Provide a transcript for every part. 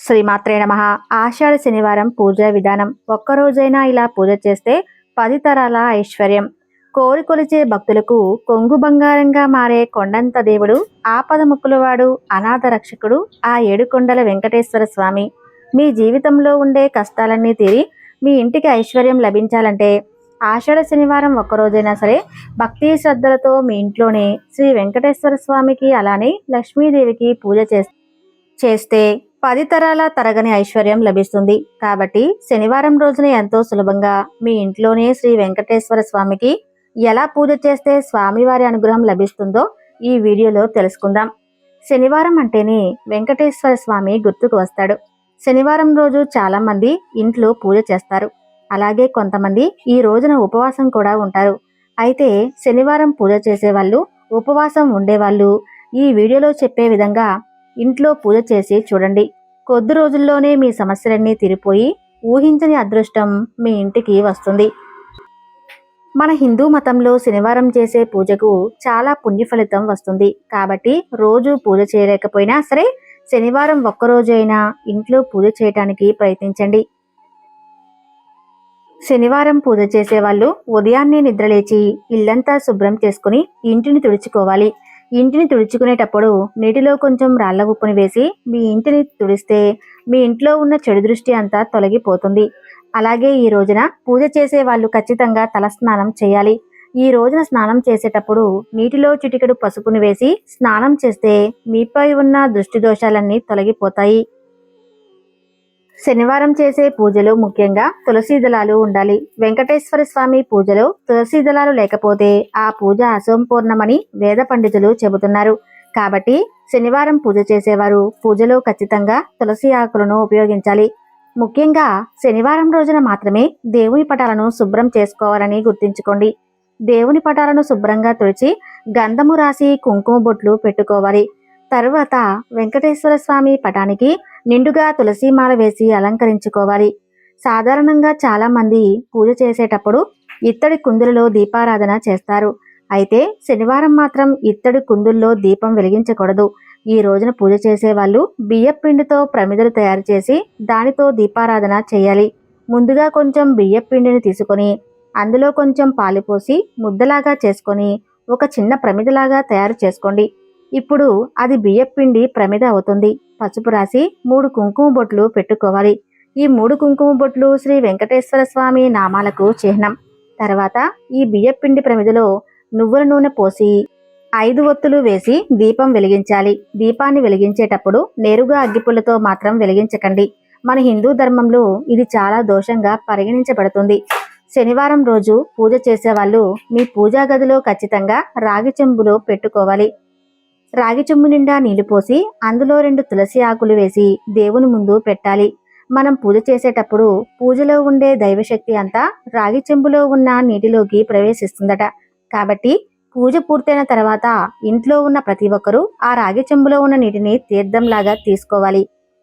శ్రీమాత్రే నమ. ఆషాఢ శనివారం పూజా విధానం. ఒక్కరోజైనా ఇలా పూజ చేస్తే పది తరాల ఐశ్వర్యం. కోరి కొలిచే భక్తులకు కొంగు బంగారంగా మారే కొండంత దేవుడు ఆపద ముక్కులవాడు అనాథ రక్షకుడు ఆ ఏడుకొండల వెంకటేశ్వర స్వామి. మీ జీవితంలో ఉండే కష్టాలన్నీ తీరి మీ ఇంటికి ఐశ్వర్యం లభించాలంటే ఆషాఢ శనివారం ఒక్కరోజైనా సరే భక్తి శ్రద్ధలతో మీ ఇంట్లోనే శ్రీ వెంకటేశ్వర స్వామికి అలానే లక్ష్మీదేవికి పూజ చేస్తే చేస్తే పది తరాల తరగని ఐశ్వర్యం లభిస్తుంది. కాబట్టి శనివారం రోజున ఎంతో సులభంగా మీ ఇంట్లోనే శ్రీ వెంకటేశ్వర స్వామికి ఎలా పూజ చేస్తే స్వామివారి అనుగ్రహం లభిస్తుందో ఈ వీడియోలో తెలుసుకుందాం. శనివారం అంటేనే వెంకటేశ్వర స్వామి గుర్తుకు వస్తాడు. శనివారం రోజు చాలామంది ఇంట్లో పూజ చేస్తారు. అలాగే కొంతమంది ఈ రోజున ఉపవాసం కూడా ఉంటారు. అయితే శనివారం పూజ చేసేవాళ్ళు ఉపవాసం ఉండేవాళ్ళు ఈ వీడియోలో చెప్పే విధంగా ఇంట్లో పూజ చేసి చూడండి. కొద్ది రోజుల్లోనే మీ సమస్యలన్నీ తీరిపోయి ఊహించని అదృష్టం మీ ఇంటికి వస్తుంది. మన హిందూ మతంలో శనివారం చేసే పూజకు చాలా పుణ్య ఫలితం వస్తుంది. కాబట్టి రోజు పూజ చేయలేకపోయినా సరే శనివారం ఒక్కరోజైనా అయినా ఇంట్లో పూజ చేయటానికి ప్రయత్నించండి. శనివారం పూజ చేసేవాళ్ళు ఉదయాన్నే నిద్రలేచి ఇల్లంతా శుభ్రం చేసుకుని ఇంటిని తుడుచుకోవాలి. ఇంటిని తుడుచుకునేటప్పుడు నీటిలో కొంచెం రాళ్ళ ఉప్పుని వేసి మీ ఇంటిని తుడిస్తే మీ ఇంట్లో ఉన్న చెడు దృష్టి అంతా తొలగిపోతుంది. అలాగే ఈ రోజున పూజ చేసే వాళ్ళు ఖచ్చితంగా తలస్నానం చేయాలి. ఈ రోజున స్నానం చేసేటప్పుడు నీటిలో చిటికెడు పసుపుని వేసి స్నానం చేస్తే మీపై ఉన్న దృష్టి దోషాలన్నీ తొలగిపోతాయి. శనివారం చేసే పూజలు ముఖ్యంగా తులసి దళాలు ఉండాలి. వెంకటేశ్వర స్వామి పూజలో తులసి దళాలు లేకపోతే ఆ పూజ అసంపూర్ణమని వేద పండితులు చెబుతున్నారు. కాబట్టి శనివారం పూజ చేసేవారు పూజలో ఖచ్చితంగా తులసి ఆకులను ఉపయోగించాలి. ముఖ్యంగా శనివారం రోజున మాత్రమే దేవుని పటాలను శుభ్రం చేసుకోవాలని గుర్తుంచుకోండి. దేవుని పటాలను శుభ్రంగా తుడిచి గంధము రాసి కుంకుమ బొట్లు పెట్టుకోవాలి. తరువాత వెంకటేశ్వర స్వామి పటానికి నిండుగా తులసిమాల వేసి అలంకరించుకోవాలి. సాధారణంగా చాలామంది పూజ చేసేటప్పుడు ఇత్తడి కుందులలో దీపారాధన చేస్తారు. అయితే శనివారం మాత్రం ఇత్తడి కుందుల్లో దీపం వెలిగించకూడదు. ఈ రోజున పూజ చేసే వాళ్ళు బియ్యం పిండితో ప్రమిదలు తయారు చేసి దానితో దీపారాధన చేయాలి. ముందుగా కొంచెం బియ్యం పిండిని తీసుకొని అందులో కొంచెం పాలు పోసి ముద్దలాగా చేసుకొని ఒక చిన్న ప్రమిదలాగా తయారు చేసుకోండి. ఇప్పుడు అది బియ్యపిండి ప్రమిద అవుతుంది. పసుపు రాసి మూడు కుంకుమ బొట్లు పెట్టుకోవాలి. ఈ మూడు కుంకుమ బొట్లు శ్రీ వెంకటేశ్వర స్వామి నామాలకు చిహ్నం. తర్వాత ఈ బియ్యపిండి ప్రమిదలో నువ్వుల నూనె పోసి ఐదు ఒత్తులు వేసి దీపం వెలిగించాలి. దీపాన్ని వెలిగించేటప్పుడు నేరుగా అగ్గిపుల్లతో మాత్రం వెలిగించకండి. మన హిందూ ధర్మంలో ఇది చాలా దోషంగా పరిగణించబడుతుంది. శనివారం రోజు పూజ చేసేవాళ్ళు మీ పూజా గదిలో ఖచ్చితంగా రాగి చెంబులో పెట్టుకోవాలి. రాగి చెంబు నిండా నీళ్ళు పోసి అందులో రెండు తులసి ఆకులు వేసి దేవుని ముందు పెట్టాలి. మనం పూజ చేసేటప్పుడు పూజలో ఉండే దైవశక్తి అంతా రాగి చెంబులో ఉన్న నీటిలోకి ప్రవేశిస్తుందట. కాబట్టి పూజ పూర్తయిన తర్వాత ఇంట్లో ఉన్న ప్రతి ఒక్కరూ ఆ రాగి చెంబులో ఉన్న నీటిని తీర్థంలాగా తీసుకోవాలి.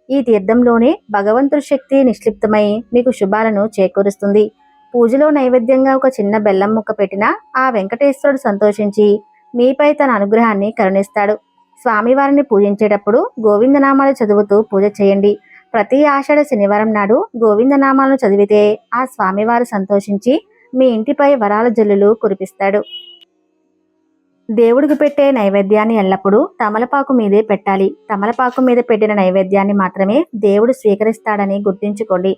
ఈ తీర్థంలోనే భగవంతుడి శక్తి నిక్షిప్తమై మీకు శుభాలను చేకూరుస్తుంది. పూజలో నైవేద్యంగా ఒక చిన్న బెల్లం ముక్క పెట్టినా ఆ వెంకటేశ్వరుడు సంతోషించి మీపై తన అనుగ్రహాన్ని కరుణిస్తాడు. స్వామివారిని పూజించేటప్పుడు గోవిందనామాలు చదువుతూ పూజ చేయండి. ప్రతి ఆషాఢ శనివారం నాడు గోవిందనామాలను చదివితే ఆ స్వామివారు సంతోషించి మీ ఇంటిపై వరాల జల్లులు కురిపిస్తాడు. దేవుడికి పెట్టే నైవేద్యాన్ని ఎల్లప్పుడూ తమలపాకు మీదే పెట్టాలి. తమలపాకు మీద పెట్టిన నైవేద్యాన్ని మాత్రమే దేవుడు స్వీకరిస్తాడని గుర్తుంచుకోండి.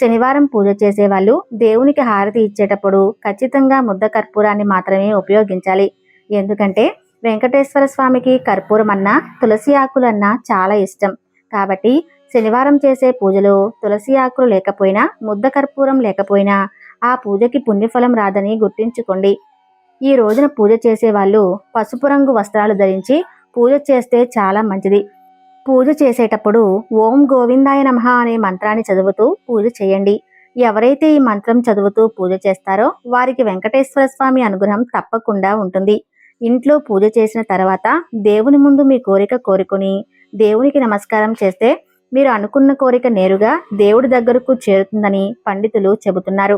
శనివారం పూజ చేసేవాళ్ళు దేవునికి హారతి ఇచ్చేటప్పుడు ఖచ్చితంగా ముద్ద కర్పూరాన్ని మాత్రమే ఉపయోగించాలి. ఎందుకంటే వెంకటేశ్వర స్వామికి కర్పూరం అన్నా తులసి ఆకులన్నా చాలా ఇష్టం. కాబట్టి శనివారం చేసే పూజలో తులసి ఆకులు లేకపోయినా ముద్ద కర్పూరం లేకపోయినా ఆ పూజకి పుణ్యఫలం రాదని గుర్తించుకోండి. ఈ రోజున పూజ చేసే వాళ్ళు పసుపు రంగు వస్త్రాలు ధరించి పూజ చేస్తే చాలా మంచిది. పూజ చేసేటప్పుడు ఓం గోవిందాయ నమః అనే మంత్రాన్ని చదువుతూ పూజ చేయండి. ఎవరైతే ఈ మంత్రం చదువుతూ పూజ చేస్తారో వారికి వెంకటేశ్వర స్వామి అనుగ్రహం తప్పకుండా ఉంటుంది. ఇంట్లో పూజ చేసిన తర్వాత దేవుని ముందు మీ కోరిక కోరుకుని దేవునికి నమస్కారం చేస్తే మీరు అనుకున్న కోరిక నేరుగా దేవుడి దగ్గరకు చేరుతుందని పండితులు చెబుతున్నారు.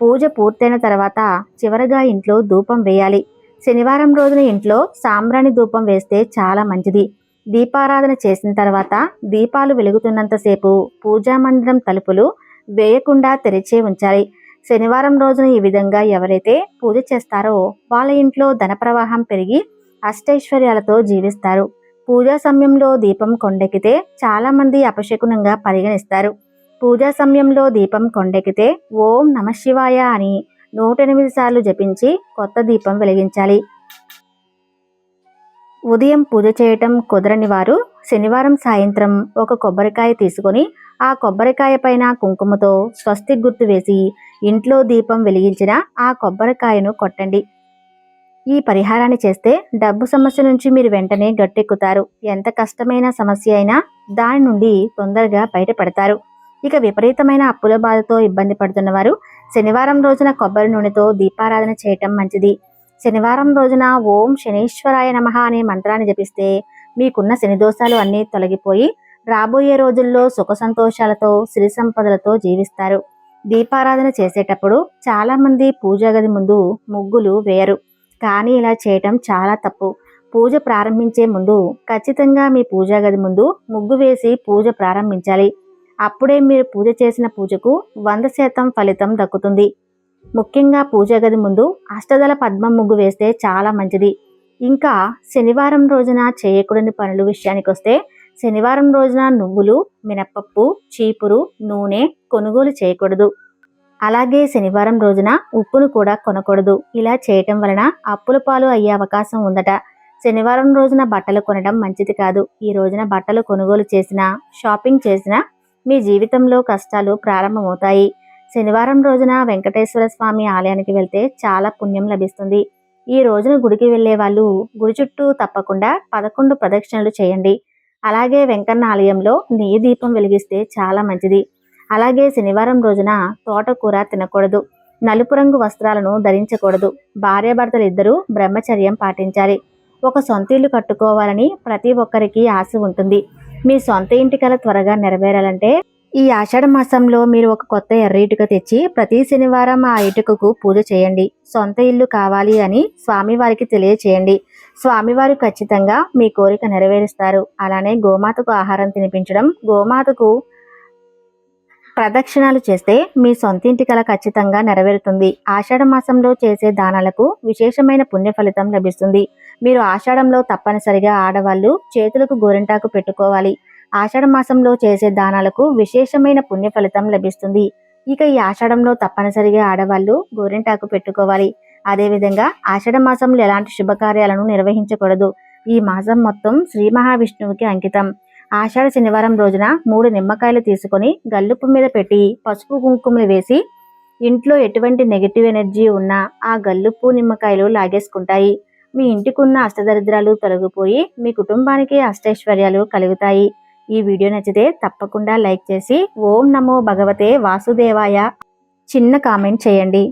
పూజ పూర్తయిన తర్వాత చివరగా ఇంట్లో ధూపం వేయాలి. శనివారం రోజున ఇంట్లో సాంబ్రాణి ధూపం వేస్తే చాలా మంచిది. దీపారాధన చేసిన తర్వాత దీపాలు వెలుగుతున్నంతసేపు పూజా మందిరం తలుపులు వేయకుండా తెరిచే ఉంచాలి. శనివారం రోజున ఈ విధంగా ఎవరైతే పూజ చేస్తారో వాళ్ళ ఇంట్లో ధన ప్రవాహం పెరిగి అష్టైశ్వర్యాలతో జీవిస్తారు. పూజా సమయంలో దీపం కొండెక్కితే చాలామంది అపశకునంగా పరిగణిస్తారు. పూజా సమయంలో దీపం కొండెక్కితే ఓం నమ శివాయ అని నూట ఎనిమిది సార్లు జపించి కొత్త దీపం వెలిగించాలి. ఉదయం పూజ చేయటం కుదరని వారు శనివారం సాయంత్రం ఒక కొబ్బరికాయ తీసుకొని ఆ కొబ్బరికాయ పైన కుంకుమతో స్వస్తి గుర్తు వేసి ఇంట్లో దీపం వెలిగించిన ఆ కొబ్బరికాయను కొట్టండి. ఈ పరిహారాన్ని చేస్తే డబ్బు సమస్య నుంచి మీరు వెంటనే గట్టెక్కుతారు. ఎంత కష్టమైన సమస్య అయినా దాని నుండి తొందరగా బయటపడతారు. ఇక విపరీతమైన అప్పుల బాధతో ఇబ్బంది పడుతున్న వారు శనివారం రోజున కొబ్బరి నూనెతో దీపారాధన చేయటం మంచిది. శనివారం రోజున ఓం శనీశ్వరాయ నమః అనే మంత్రాన్ని జపిస్తే మీకున్న శని దోషాలు అన్నీ తొలగిపోయి రాబోయే రోజుల్లో సుఖ సంతోషాలతో సిరి సంపదలతో జీవిస్తారు. దీపారాధన చేసేటప్పుడు చాలామంది పూజా గది ముందు ముగ్గులు వేయరు. కానీ ఇలా చేయటం చాలా తప్పు. పూజ ప్రారంభించే ముందు ఖచ్చితంగా మీ పూజా గది ముందు ముగ్గు వేసి పూజ ప్రారంభించాలి. అప్పుడే మీరు పూజ చేసిన పూజకు వంద శాతం ఫలితం దక్కుతుంది. ముఖ్యంగా పూజ గది ముందు అష్టదళ పద్మం ముగ్గు వేస్తే చాలా మంచిది. ఇంకా శనివారం రోజున చేయకూడని పనుల విషయానికి వస్తే శనివారం రోజున నువ్వులు మినపప్పు చీపురు నూనె కొనుగోలు చేయకూడదు. అలాగే శనివారం రోజున ఉప్పును కూడా కొనకూడదు. ఇలా చేయటం వలన అప్పుల పాలు అయ్యే అవకాశం ఉందట. శనివారం రోజున బట్టలు కొనడం మంచిది కాదు. ఈ రోజున బట్టలు కొనుగోలు చేసినా షాపింగ్ చేసినా మీ జీవితంలో కష్టాలు ప్రారంభమవుతాయి. శనివారం రోజున వెంకటేశ్వర స్వామి ఆలయానికి వెళ్తే చాలా పుణ్యం లభిస్తుంది. ఈ రోజున గుడికి వెళ్ళే వాళ్ళు గుడి చుట్టూ తప్పకుండా పదకొండు ప్రదక్షిణలు చేయండి. అలాగే వెంకన్న ఆలయంలో నెయ్యి దీపం వెలిగిస్తే చాలా మంచిది. అలాగే శనివారం రోజున తోటకూర తినకూడదు. నలుపు రంగు వస్త్రాలను ధరించకూడదు. భార్యాభర్తలు ఇద్దరూ బ్రహ్మచర్యం పాటించాలి. ఒక సొంత ఇల్లు కట్టుకోవాలని ప్రతి ఒక్కరికి ఆశ ఉంటుంది. మీ సొంత ఇంటి కల త్వరగా నెరవేరాలంటే ఈ ఆషాఢ మాసంలో మీరు ఒక కొత్త ఎర్ర ఇటుక తెచ్చి ప్రతి శనివారం ఆ ఇటుకకు పూజ చేయండి. సొంత ఇల్లు కావాలి అని స్వామివారికి తెలియచేయండి. స్వామివారు ఖచ్చితంగా మీ కోరిక నెరవేరుస్తారు. అలానే గోమాతకు ఆహారం తినిపించడం గోమాతకు ప్రదక్షిణాలు చేస్తే మీ సొంతింటి కల ఖచ్చితంగా నెరవేరుతుంది. ఆషాఢ మాసంలో చేసే దానాలకు విశేషమైన పుణ్య ఫలితం లభిస్తుంది. మీరు ఆషాఢంలో తప్పనిసరిగా ఆడవాళ్ళు చేతులకు గోరింటాకు పెట్టుకోవాలి. ఆషాఢ మాసంలో చేసే దానాలకు విశేషమైన పుణ్య ఫలితం లభిస్తుంది. ఇక ఈ ఆషాఢంలో తప్పనిసరిగా ఆడవాళ్ళు గోరింటాకు పెట్టుకోవాలి. అదేవిధంగా ఆషాఢ మాసంలో ఎలాంటి శుభకార్యాలను నిర్వహించకూడదు. ఈ మాసం మొత్తం శ్రీ మహావిష్ణువుకి అంకితం. ఆషాఢ శనివారం రోజున మూడు నిమ్మకాయలు తీసుకొని గల్లుపు మీద పెట్టి పసుపు కుంకుమలు వేసి ఇంట్లో ఎటువంటి నెగిటివ్ ఎనర్జీ ఉన్నా ఆ గల్లుపు నిమ్మకాయలు లాగేసుకుంటాయి. మీ ఇంటికున్న అష్టదరిద్రాలు తొలగిపోయి మీ కుటుంబానికి అష్టైశ్వర్యాలు కలుగుతాయి. ఈ వీడియో నచ్చితే తప్పకుండా లైక్ చేసి ఓం నమో భగవతే వాసుదేవాయ చిన్న కామెంట్ చేయండి.